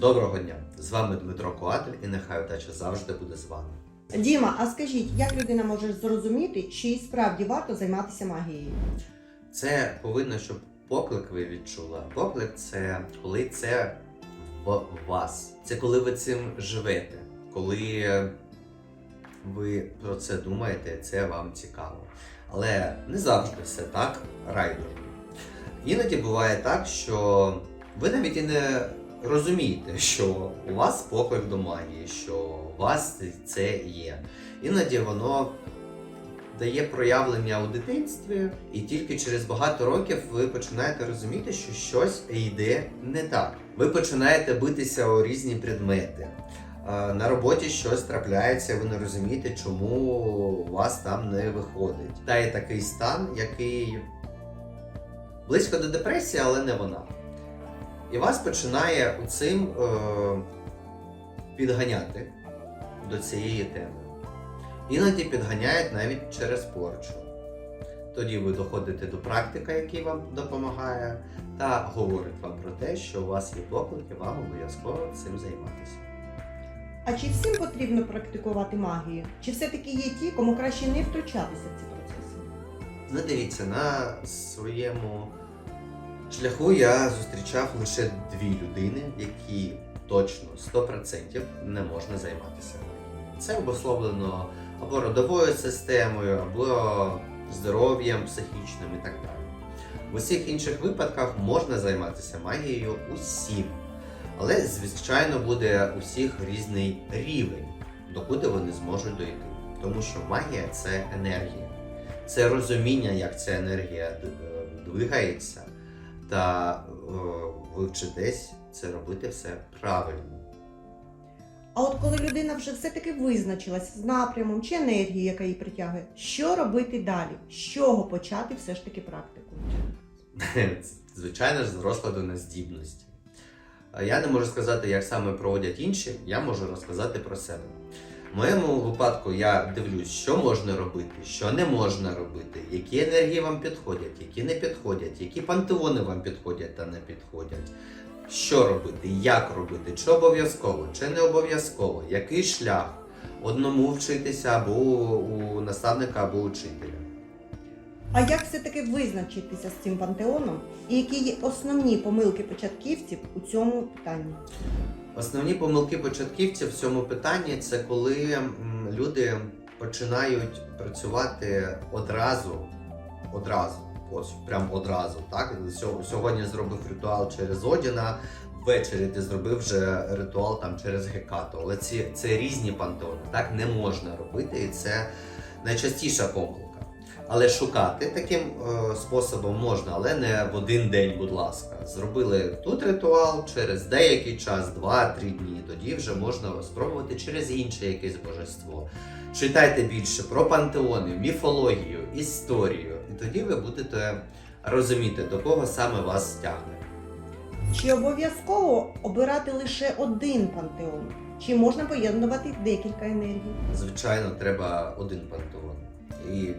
Доброго дня! З вами Дмитро Коатель і нехай удача завжди буде з вами. Діма, а скажіть, як людина може зрозуміти, їй справді варто займатися магією? Це повинно, щоб поклик ви відчули. Поклик це коли це в вас. Це коли ви цим живете, коли ви про це думаєте, це вам цікаво. Але не завжди все так райдужно. Іноді буває так, що ви навіть і не розумієте, що у вас поклик до магії, що у вас це є. Іноді воно дає проявлення у дитинстві, і тільки через багато років ви починаєте розуміти, що щось йде не так. Ви починаєте битися у різні предмети. На роботі щось трапляється, ви не розумієте, чому у вас там не виходить. Та є такий стан, який близько до депресії, але не вона. І вас починає цим е, підганяти до цієї теми. Іноді підганяють навіть через порчу. Тоді ви доходите до практика, який вам допомагає, та говорить вам про те, що у вас є поклик і вам обов'язково цим займатися. А чи всім потрібно практикувати магію? Чи все-таки є ті, кому краще не втручатися в ці процеси? Ну, дивіться, на своєму шляху я зустрічав лише дві людини, які точно 100% не можна займатися. Це обусловлено або родовою системою, або здоров'ям психічним і так далі. В усіх інших випадках можна займатися магією усім. Але, звичайно, буде у всіх різний рівень, докуди вони зможуть дойти. Тому що магія це енергія це розуміння, як ця енергія е, двигається, та е, ви вчитесь це робити все правильно. А от коли людина вже все-таки визначилась з напрямом чи енергією, яка її притягує, що робити далі? З чого почати все ж таки практику? Звичайно ж, з розкладу на здібності. Я не можу сказати, як саме проводять інші, я можу розказати про себе. В моєму випадку я дивлюсь, що можна робити, що не можна робити, які енергії вам підходять, які не підходять, які пантеони вам підходять та не підходять. Що робити, як робити, чи обов'язково, чи не обов'язково, який шлях одному вчитися або у наставника, або учителя. А як все-таки визначитися з цим пантеоном? І які є основні помилки початківців у цьому питанні? Основні помилки початківців в цьому питанні це коли люди починають працювати одразу, одразу, ось прям одразу. Так Сьо- сьогодні зробив ритуал через Одіна, ввечері ти зробив вже ритуал там через Гекату. Але ці це різні пантеони. Так не можна робити, і це найчастіша помилка. Але шукати таким е, способом можна, але не в один день, будь ласка. Зробили тут ритуал через деякий час, 2-3 дні. Тоді вже можна спробувати через інше якесь божество. Читайте більше про пантеони, міфологію, історію, і тоді ви будете розуміти, до кого саме вас стягне. Чи обов'язково обирати лише один пантеон? Чи можна поєднувати декілька енергій? Звичайно, треба один пантеон. І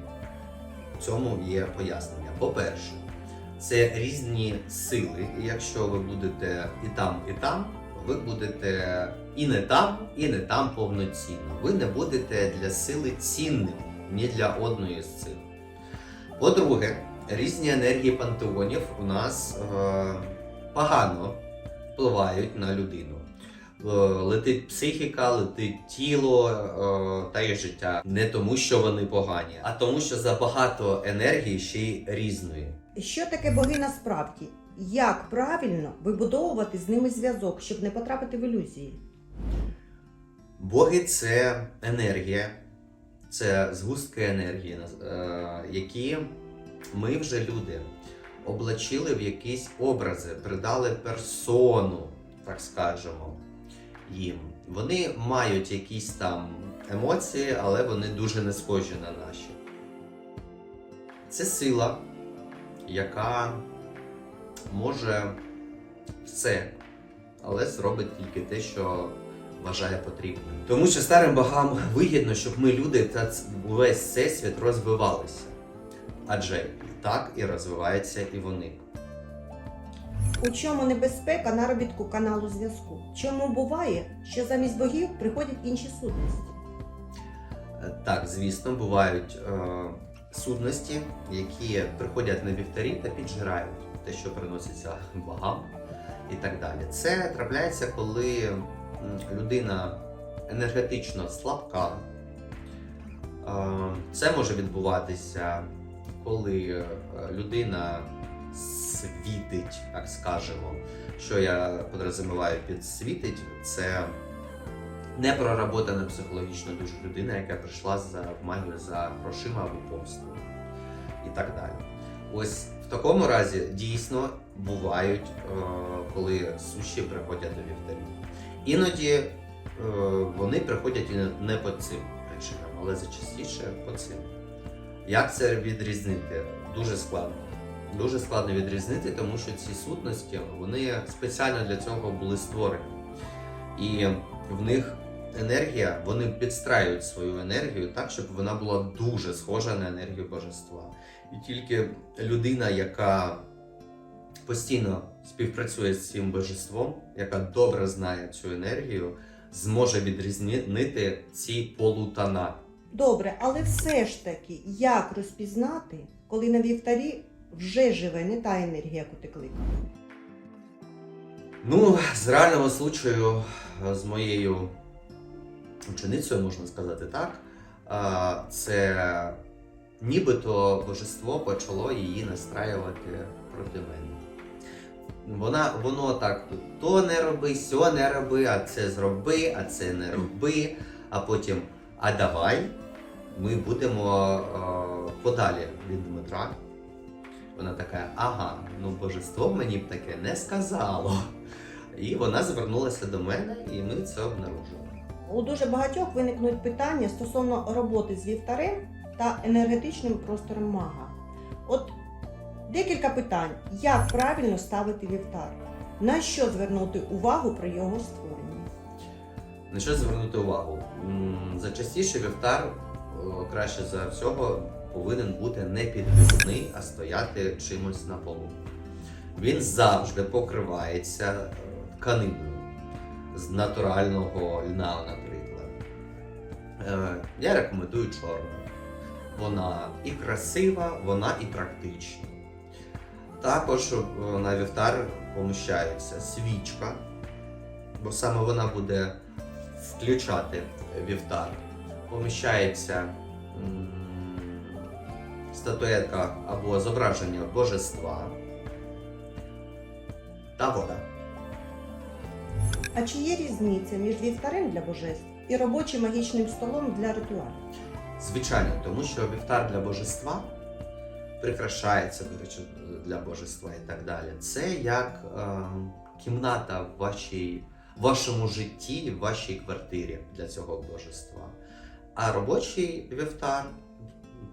цьому є пояснення. По-перше, це різні сили, і якщо ви будете і там, і там, ви будете і не там, і не там повноцінно. Ви не будете для сили цінним ні для одної з сил. По-друге, різні енергії пантеонів у нас е, погано впливають на людину. Е, летить психіка, летить тіло е, та й життя. Не тому, що вони погані, а тому, що забагато енергії ще й різної. Що таке боги насправді? Як правильно вибудовувати з ними зв'язок, щоб не потрапити в ілюзії? Боги це енергія, це згустки енергії, е, які ми вже люди облачили в якісь образи, придали персону, так скажемо, їм. Вони мають якісь там емоції, але вони дуже не схожі на наші. Це сила, яка може все, але зробить тільки те, що вважає потрібним. Тому що старим богам вигідно, щоб ми люди та весь всесвіт розвивалися. Адже так і розвиваються і вони. У чому небезпека наробітку каналу зв'язку? Чому буває, що замість богів приходять інші сутності? Е, Так, звісно, бувають е, сутності, які приходять на вівтарі та піджирають те, що приноситься богам і так далі. Це трапляється, коли людина енергетично слабка. Е, Це може відбуватися, коли е, людина світить, так скажемо. Що я подразуміваю під світить, це не проработана психологічно дуже людина, яка прийшла за в магію за грошима або помстою і так далі. Ось в такому разі дійсно бувають, е, коли суші приходять до вівтарів. Іноді е, вони приходять і не по цим причинам, але зачастіше по цим. Як це відрізнити? Дуже складно. Дуже складно відрізнити, тому що ці сутності вони спеціально для цього були створені. І в них енергія, вони підстраюють свою енергію так, щоб вона була дуже схожа на енергію божества. І тільки людина, яка постійно співпрацює з цим божеством, яка добре знає цю енергію, зможе відрізнити ці полутона. Добре, але все ж таки, як розпізнати, коли на вівтарі вже живе не та енергія, яку ти кликав? Ну, з реального случаю, е, з моєю ученицею, можна сказати так, е, це нібито божество почало її настраювати проти мене. Вона, воно так, то не роби, сьо не роби, а це зроби, а це не роби, а потім, а давай ми будемо е, подалі від Дмитра. Вона така, ага, ну божество мені б таке не сказало. І вона звернулася до мене, і ми це обнаружили. У дуже багатьох виникнуть питання стосовно роботи з вівтарем та енергетичним простором мага. От декілька питань: як правильно ставити вівтар? На що звернути увагу при його створенні? На що звернути увагу? М, Зачастіше вівтар краще за всього повинен бути не підвісний, а стояти чимось на полу. Він завжди покривається е, тканиною з натурального льна, наприклад. Е, Я рекомендую чорну. Вона і красива, вона і практична. Також е, на вівтар поміщається свічка, бо саме вона буде включати вівтар. Поміщається статуетка або зображення божества та вода. А чи є різниця між вівтарем для божеств і робочим магічним столом для ритуалів? Звичайно, тому що вівтар для божества прикрашається, до речі, для божества і так далі. Це як е, кімната в вашій, вашому житті, в вашій квартирі для цього божества. А робочий вівтар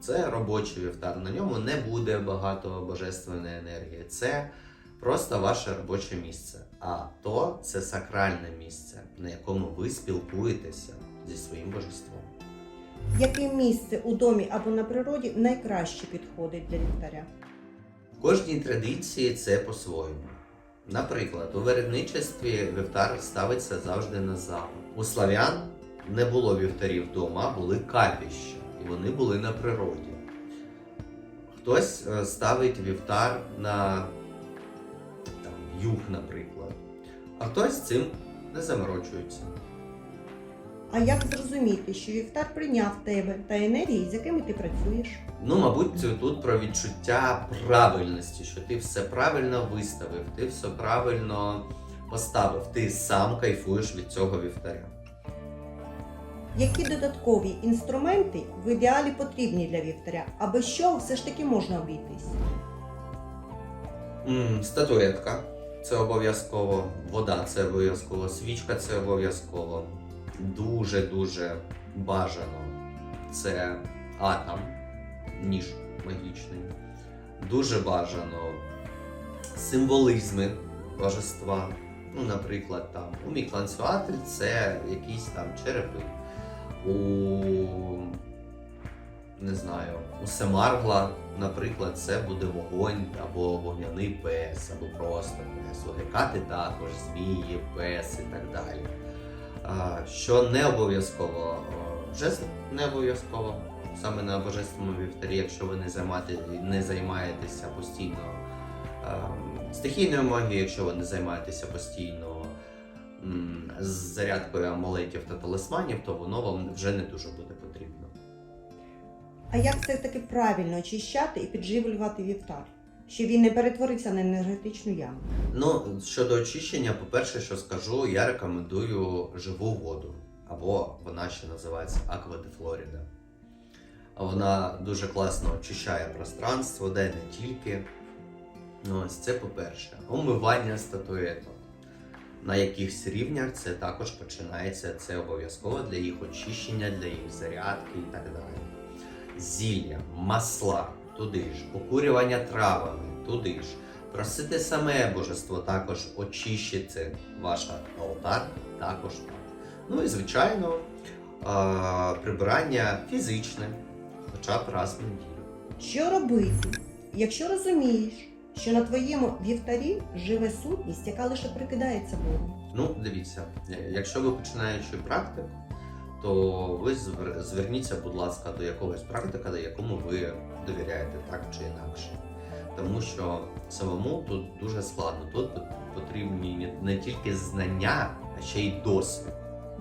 це робочий вівтар. На ньому не буде багато божественної енергії. Це просто ваше робоче місце. А то це сакральне місце, на якому ви спілкуєтеся зі своїм божеством. Яке місце у домі або на природі найкраще підходить для вівтаря? В кожній традиції це по-своєму. Наприклад, у вередничестві вівтар ставиться завжди на залу. У славян не було вівтарів вдома, були капіща, вони були на природі. Хтось е, ставить вівтар на там, юг, наприклад, а хтось цим не заморочується. А як зрозуміти, що вівтар прийняв тебе та енергії, з якими ти працюєш? Ну, мабуть, тут про відчуття правильності, що ти все правильно виставив, ти все правильно поставив, ти сам кайфуєш від цього вівтаря. Які додаткові інструменти в ідеалі потрібні для вівтаря, а без чого все ж таки можна обійтись? М, статуетка це обов'язково, вода це обов'язково, свічка це обов'язково. Дуже-дуже бажано. Це атом, ніж магічний. Дуже бажано символізми божества. Ну, наприклад, там у Мікланцюатль це якісь там черепи. У не знаю, у Семаргла, наприклад, це буде вогонь або вогняний пес, або просто пес. У Гекати також змії, пес і так далі. Що не обов'язково, жезл не обов'язково. Саме на божественному вівтарі, якщо ви не, займати, не займаєтеся постійно ем, стихійною магією, якщо ви не займаєтеся постійно з зарядкою амулетів та талисманів, то воно вам вже не дуже буде потрібно. А як все таки правильно очищати і підживлювати вівтар, щоб він не перетворився на енергетичну яму? Ну, щодо очищення, по-перше, що скажу, я рекомендую живу воду, або вона ще називається Аква де Флоріда. Вона дуже класно очищає пространство, де не тільки. Ну, ось це по-перше. Омивання статуеток. На якихось рівнях це також починається, це обов'язково для їх очищення, для їх зарядки і так далі. Зілля, масла, туди ж, окурювання травами, туди ж. Просити саме божество також очищити ваш алтар, також так. Ну і звичайно, прибирання фізичне, хоча б раз в неділю. Що робити, якщо розумієш, що на твоєму вівтарі живе сутність, яка лише прикидається Богом? Ну, дивіться, е, якщо ви починаючий практик, то ви звер- зверніться, будь ласка, до якогось практика, до якому ви довіряєте так чи інакше. Тому що самому тут дуже складно. Тут потрібні не тільки знання, а ще й досвід.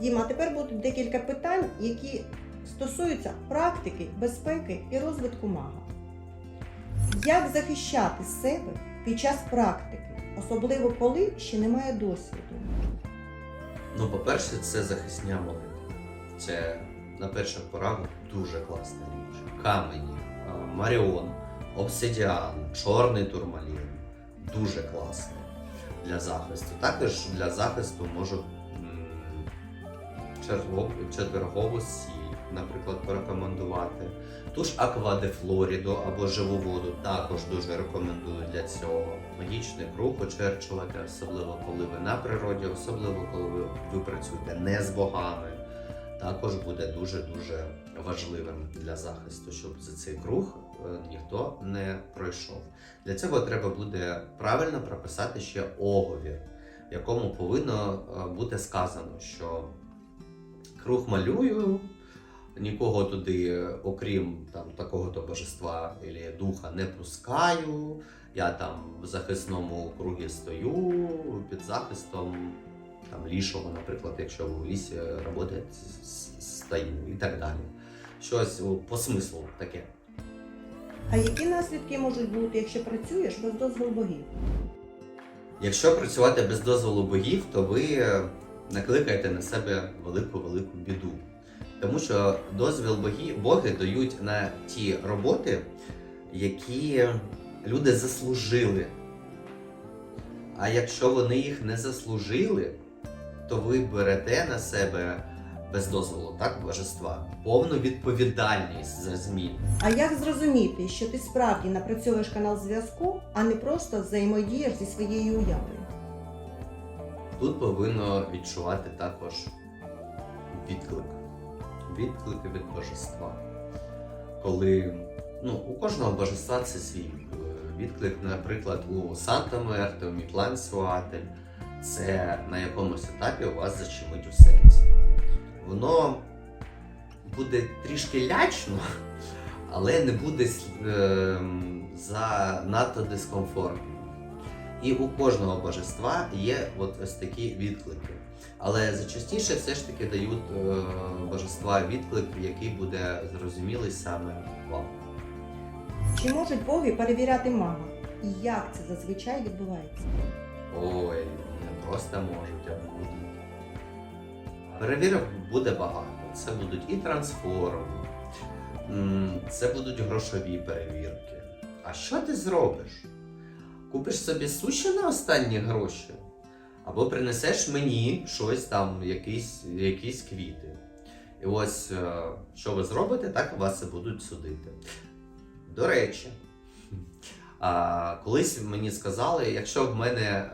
Діма, тепер будуть декілька питань, які стосуються практики, безпеки і розвитку мага. Як захищати себе під час практики, особливо коли ще немає досвіду? Ну, по-перше, це захисні амулети. Це на перших порах дуже класна річ. Камені, Маріон, обсидіан, чорний турмалін. Дуже класно для захисту. Також для захисту можу четвергову сіль, наприклад, порекомендувати. Ту ж Аква де Флоріду або живу воду також дуже рекомендую для цього. Магічний круг очерчувати, особливо коли ви на природі, особливо коли ви, ви працюєте не з богами. Також буде дуже-дуже важливим для захисту, щоб за цей круг е, ніхто не пройшов. Для цього треба буде правильно прописати ще оговір, в якому повинно е, бути сказано, що круг малюю, нікого туди, окрім там такого-то божества або духа, не пускаю. Я там в захисному кругі стою під захистом там лішого, наприклад, якщо у лісі працюєте, стою і так далі. Щось о, по смислу таке. А які наслідки можуть бути, якщо працюєш без дозволу богів? Якщо працювати без дозволу богів, то ви е, накликаєте на себе велику-велику біду. Тому що дозвіл боги, боги дають на ті роботи, які люди заслужили. А якщо вони їх не заслужили, то ви берете на себе без дозволу так, божества повну відповідальність за зміни. А як зрозуміти, що ти справді напрацьовуєш канал зв'язку, а не просто взаємодієш зі своєю уявою? Тут повинно відчувати також відклик. Відклики від божества. Коли ну, у кожного божества це свій е, відклик, наприклад, у Санта Мерте, у Мітлан Суатель, це на якомусь етапі у вас зачемить у серці. Воно буде трішки лячно, але не буде е, занадто дискомфортно. І у кожного божества є от ось такі відклики. Але зачастіше все ж таки дають е, божества відклик, який буде зрозумілий саме вам. Чи можуть боги перевіряти мага? І як це зазвичай відбувається? Ой, не просто можуть, а будуть. Перевірок буде багато. Це будуть і трансформи, це будуть грошові перевірки. А що ти зробиш? Купиш собі суші на останні гроші? Або принесеш мені щось там, якісь, якісь квіти. І ось е, що ви зробите, так вас і будуть судити. До речі, а, колись мені сказали, якщо б мене е,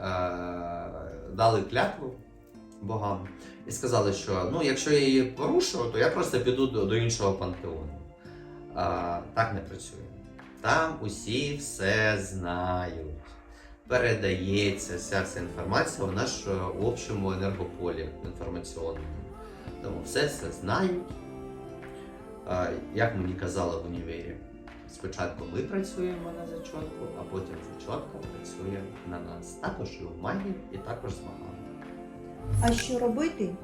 дали клятву богам і сказали, що ну, якщо я її порушу, то я просто піду до, до іншого пантеону. а, так не працює. Там усі все знають. Передається вся ця інформація в наш е, общому енергополі інформаційному. Тому все це знають. Як мені казали в універі, спочатку ми працюємо на зачотку, а потім зачотка працює на нас. Також і в магії, і також з магами. А що робити,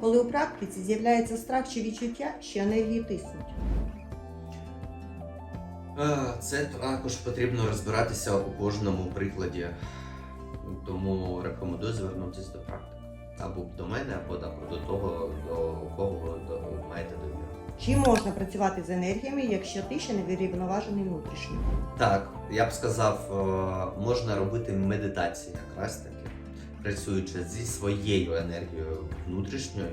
коли у практиці з'являється страх чи відчуття, що енергії тиснуть? Це також потрібно розбиратися у кожному прикладі, тому рекомендую звернутися до практики. Або до мене, або до- того, до кого ви до- маєте довіру. Чи можна працювати з енергіями, якщо ти ще не вирівноважений внутрішньо? Так, я б сказав, е, можна робити медитації якраз таки, працюючи зі своєю енергією внутрішньою,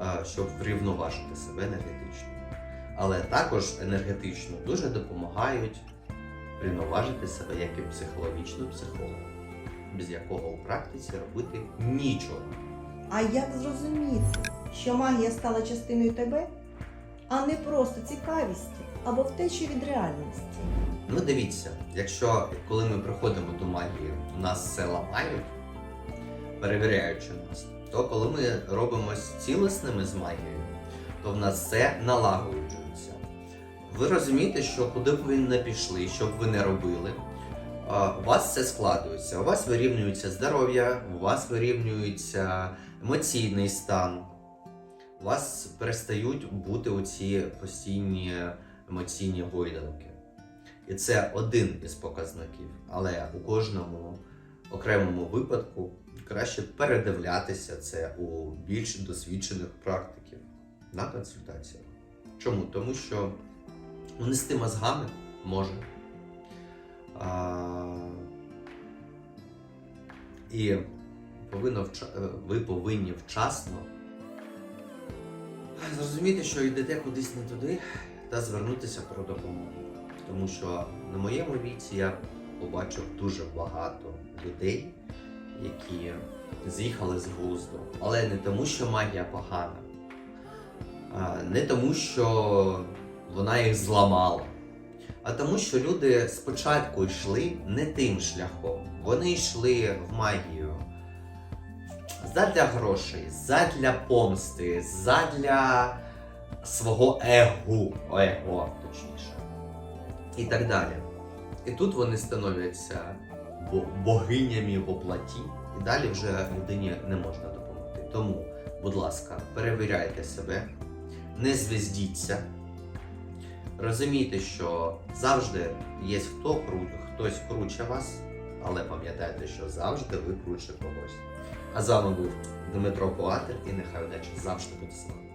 е, щоб врівноважити себе енергетично. Але також енергетично дуже допомагають врівноважити себе як і психологічно психолог, без якого у практиці робити нічого. А як зрозуміти, що магія стала частиною тебе, а не просто цікавістю або втечі від реальності? Ну дивіться, якщо коли ми приходимо до магії, у нас все ламають, перевіряючи нас, то коли ми робимось цілісними з магією, то в нас все налагоджується. Ви розумієте, що куди б ви не пішли, що б ви не робили, у вас все складується. У вас вирівнюється здоров'я, у вас вирівнюється емоційний стан. У вас перестають бути оці постійні емоційні гойдалки. І це один із показників, але у кожному окремому випадку краще передивлятися це у більш досвідчених практиків на консультаціях. Чому? Тому що унести мозгами може. А, і повинно вча- е, ви повинні вчасно зрозуміти, що йдете кудись не туди, та звернутися про допомогу. Тому що на моєму віці я побачив дуже багато людей, які з'їхали з глузду. Але не тому, що магія погана, не тому, що вона їх зламала, а тому, що люди спочатку йшли не тим шляхом. Вони йшли в магію задля грошей, задля помсти, задля свого егу, его, точніше. І так далі. І тут вони становляться богинями в оплаті, і далі вже людині не можна допомогти. Тому, будь ласка, перевіряйте себе, не звездіться. Розумійте, що завжди є хто хтось круче вас, але пам'ятайте, що завжди ви круче когось. А з вами був Дмитро Коатер і нехай удача завжди буде з вами.